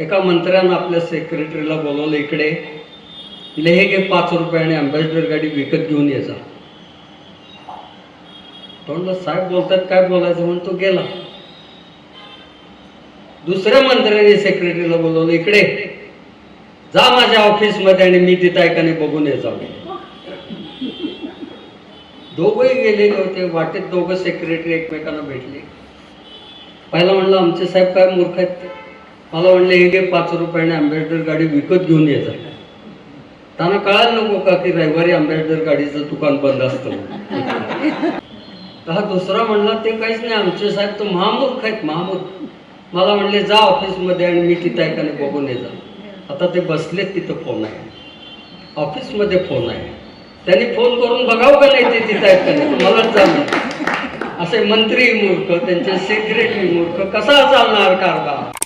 एका मंत्र्यानं आपल्या सेक्रेटरीला बोलवलं इकडे लेहे घे पाच रुपयाने अँबॅसिडर गाडी विकत घेऊन ये जा. म्हणलं साहेब बोलतात काय बोलायचं? म्हणून तो गेला. दुसऱ्या मंत्र्याने सेक्रेटरीला बोलवलं इकडे जा माझ्या ऑफिसमध्ये आणि मी तिथं ऐकाने बघून ये जाऊ दोघंही गेलेले होते वाटेत दोघं सेक्रेटरी एकमेकांना भेटले. पहिला म्हणलं आमचे साहेब काय मूर्ख आहेत? मला म्हणले हे घे पाच रुपयाने अँबॅसिडर गाडी विकत घेऊन येतात त्यांना कळायला नको का की रविवारी अँबॅसिडर गाडीचं दुकान बंद असतं तर हा दुसरा म्हणला ते काहीच नाही आमचे साहेब तो महामूर्ख आहेत महामूर्ख. मला म्हणले जा ऑफिसमध्ये आणि मी तिथं ऐकाने बघून ये जा. आता ते बसलेत तिथं फोन आहे. ऑफिसमध्ये फोन आहे. त्यांनी फोन करून बघावं का नाही ते तिथं ऐकाने मलाच जाणं असे मंत्री मूर्ख त्यांचे सेक्रेटरी मूर्ख कसा चालणार कारभार?